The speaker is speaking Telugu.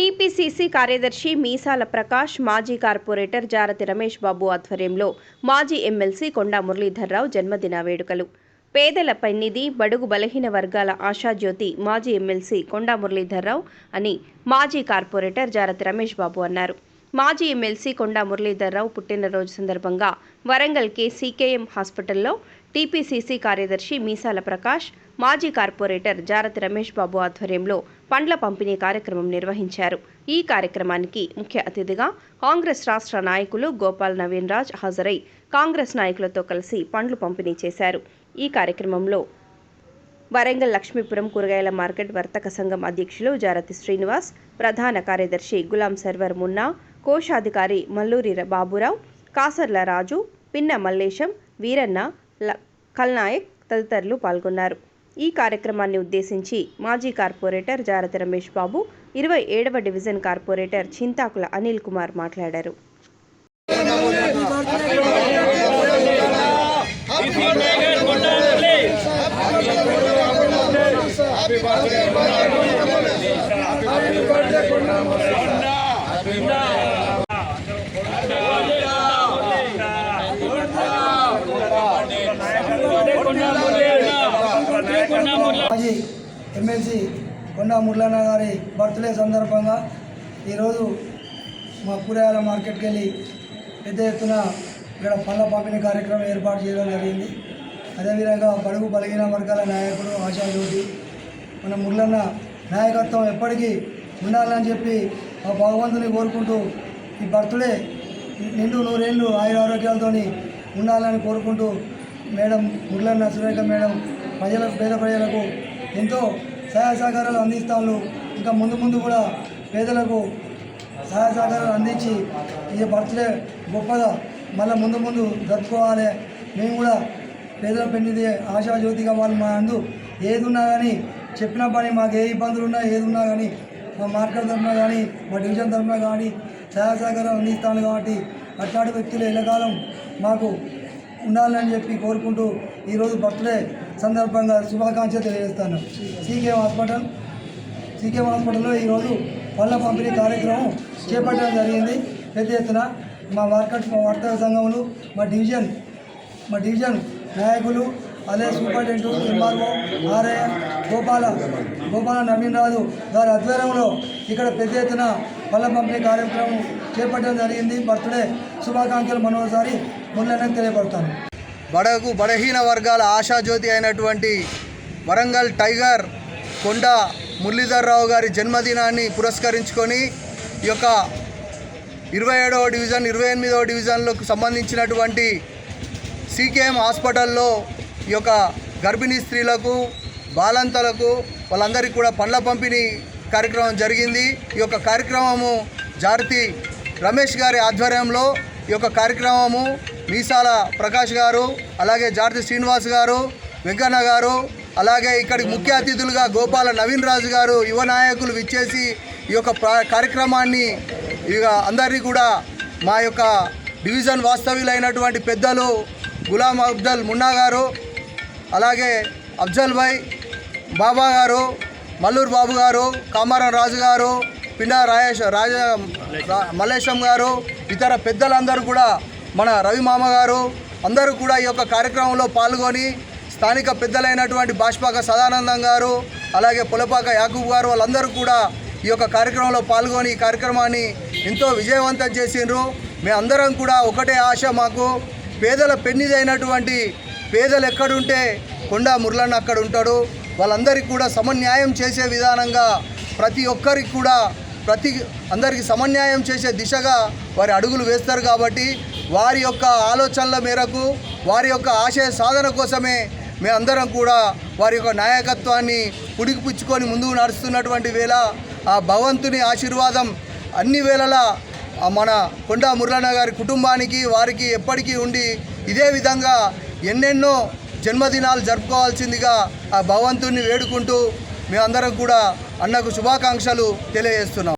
టీపీసీసీ కార్యదర్శి మీసాల ప్రకాష్ మాజీ కార్పొరేటర్ జారతి రమేష్ బాబు ఆధ్వర్యంలో మాజీ ఎమ్మెల్సీ కొండా మురళీధర్రావు జన్మదిన వేడుకలు. పేదల పన్నిధి బడుగు బలహీన వర్గాల ఆశాజ్యోతి మాజీ ఎమ్మెల్సీ కొండా మురళీధర్రావు అని మాజీ కార్పొరేటర్ జారతి రమేష్ బాబు అన్నారు. మాజీ ఎమ్మెల్సీ కొండా మురళీధర్రావు పుట్టినరోజు సందర్భంగా వరంగల్ కే సీకేఎం హాస్పిటల్లో టీపీసీసీ కార్యదర్శి మీసాల ప్రకాష్ మాజీ కార్పొరేటర్ జారతి రమేష్ బాబు ఆధ్వర్యంలో పండ్ల పంపిణీ కార్యక్రమం నిర్వహించారు. ఈ కార్యక్రమానికి ముఖ్య అతిథిగా కాంగ్రెస్ రాష్ట్ర నాయకులు గోపాల్ నవీన్ రాజ్ హాజరై కాంగ్రెస్ నాయకులతో కలిసి పండ్లు పంపిణీ చేశారు. ఈ కార్యక్రమంలో వరంగల్ లక్ష్మీపురం కూరగాయల మార్కెట్ వర్తక సంఘం అధ్యక్షులు జారతి శ్రీనివాస్ ప్రధాన కార్యదర్శి గులాం సర్వర్ మున్నా కోశాధికారి మల్లూరి బాబురావు కాసర్ల రాజు పిన్న మల్లేశం వీరన్న ల- కల్నాయక్ తదితరులు పాల్గొన్నారు. ఈ కార్యక్రమాన్ని ఉద్దేశించి మాజీ కార్పొరేటర్ జారతి రమేష్ బాబు ఇరవై ఏడవ డివిజన్ కార్పొరేటర్ చింతాకుల అనిల్ కుమార్ మాట్లాడారు. మాజీ ఎమ్మెల్సీ కొండా ముర్లన్న గారి బర్త్డే సందర్భంగా ఈరోజు మా కూరగాయల మార్కెట్కి వెళ్ళి పెద్ద ఎత్తున ఇక్కడ పళ్ళ పంపిణీ కార్యక్రమం ఏర్పాటు చేయడం జరిగింది. అదేవిధంగా బడుగు బలిగిన వర్గాల నాయకుడు ఆశాజ్యోతి మన మురళన్న నాయకత్వం ఎప్పటికీ ఉండాలని చెప్పి ఆ భగవంతుని కోరుకుంటూ ఈ బర్త్డే నిండు నూరేళ్ళు ఆయుర ఆరోగ్యాలతో ఉండాలని కోరుకుంటూ మేడం ముర్లన్న సురేఖ మేడం ప్రజల పేద ప్రజలకు ఎంతో సహాయ సహకారాలు అందిస్తాను ఇంకా ముందు ముందు కూడా పేదలకు సహాయ సహకారాలు అందించి ఈ బర్త్డే గొప్పగా మళ్ళీ ముందు ముందు జరుపుకోవాలి. మేము కూడా పేదల పెళ్ళిది ఆశాజ్యోతిగా వాళ్ళు మా అందు ఏది ఉన్నా కానీ చెప్పిన పని మాకు ఏ ఇబ్బందులు ఉన్నా ఏది ఉన్నా కానీ మా మార్కెట్ తరఫున కానీ మా డివిజన్ తరఫున కానీ సహాయ సహకారం అందిస్తాను కాబట్టి అట్లాంటి వ్యక్తులు ఎల్లకాలం మాకు ఉండాలని చెప్పి కోరుకుంటూ ఈరోజు బర్త్డే సందర్భంగా శుభాకాంక్షలు తెలియజేస్తాను. సీకే హాస్పిటల్ సీకే హాస్పిటల్లో ఈరోజు పళ్ళ పంపిణీ కార్యక్రమం చేపట్టడం జరిగింది. పెద్ద ఎత్తున మా మార్కెట్ మా వర్తక సంఘములు మా డివిజన్ మా డివిజన్ నాయకులు అదే superintendent MRO RI Gopala Gopala Naveen Raju గారి ఆధ్వర్యంలో ఇక్కడ పెద్ద ఎత్తున పళ్ళ పంపిణీ కార్యక్రమం చేపట్టడం జరిగింది. బర్త్డే శుభాకాంక్షలు మరోసారి మురళనకు తెలియపడతాను బడకు బలహీన వర్గాల ఆశాజ్యోతి అయినటువంటి వరంగల్ టైగర్ కొండ మురళీధర్రావు గారి జన్మదినాన్ని పురస్కరించుకొని ఈ యొక్క ఇరవై ఏడవ డివిజన్ ఇరవై ఎనిమిదవ డివిజన్లకు సంబంధించినటువంటి సీకేఎం హాస్పిటల్లో ఈ యొక్క గర్భిణీ స్త్రీలకు బాలంతలకు వాళ్ళందరికీ కూడా పండ్ల పంపిణీ కార్యక్రమం జరిగింది. ఈ యొక్క కార్యక్రమము జారతి రమేష్ గారి ఆధ్వర్యంలో ఈ యొక్క కార్యక్రమము మీసాల ప్రకాష్ గారు అలాగే జారతి శ్రీనివాస్ గారు వెంకన్న గారు అలాగే ఇక్కడికి ముఖ్య అతిథులుగా గోపాల నవీన్ రాజు గారు యువ నాయకులు విచ్చేసి ఈ యొక్క కార్యక్రమాన్ని ఇక అందరినీ కూడా మా యొక్క డివిజన్ వాస్తవ్యులైనటువంటి పెద్దలు గులాం అబ్దల్ మున్నా గారు అలాగే అఫ్జల్ భాయ్ బాబా గారు మల్లూరు బాబు గారు కామారం రాజు గారు పిండా రాయేష్ రాజ మల్లేశం గారు ఇతర పెద్దలందరూ కూడా మన రవి మామ గారు అందరూ కూడా ఈ యొక్క కార్యక్రమంలో పాల్గొని స్థానిక పెద్దలైనటువంటి బాష్పాక సదానందం గారు అలాగే పులపాక యాకూబ్ గారు వాళ్ళందరూ కూడా ఈ యొక్క కార్యక్రమంలో పాల్గొని ఈ కార్యక్రమాన్ని ఎంతో విజయవంతం చేసిండ్రు. మేమందరం కూడా ఒకటే ఆశ మాకు పేదల పెన్నిదైనటువంటి పేదలు ఎక్కడుంటే కొండ మురళన్న అక్కడ ఉంటాడు. వాళ్ళందరికీ కూడా సమన్యాయం చేసే విధానంగా ప్రతి ఒక్కరికి కూడా ప్రతి అందరికీ సమన్యాయం చేసే దిశగా వారి అడుగులు వేస్తారు కాబట్టి వారి యొక్క ఆలోచనల మేరకు వారి యొక్క ఆశయ సాధన కోసమే మేమందరం కూడా వారి యొక్క నాయకత్వాన్ని పుడికిపుచ్చుకొని ముందుకు నడుస్తున్నటువంటి వేళ ఆ భగవంతుని ఆశీర్వాదం అన్ని వేళలా మన కొండా మురళన్న గారి కుటుంబానికి వారికి ఎప్పటికీ ఉండి ఇదే విధంగా ఎన్నెన్నో జన్మదినాలు జరుపుకోవాల్సిందిగా ఆ భగవంతుని వేడుకుంటూ మేమందరం కూడా అన్నకు శుభాకాంక్షలు తెలియజేస్తున్నాం.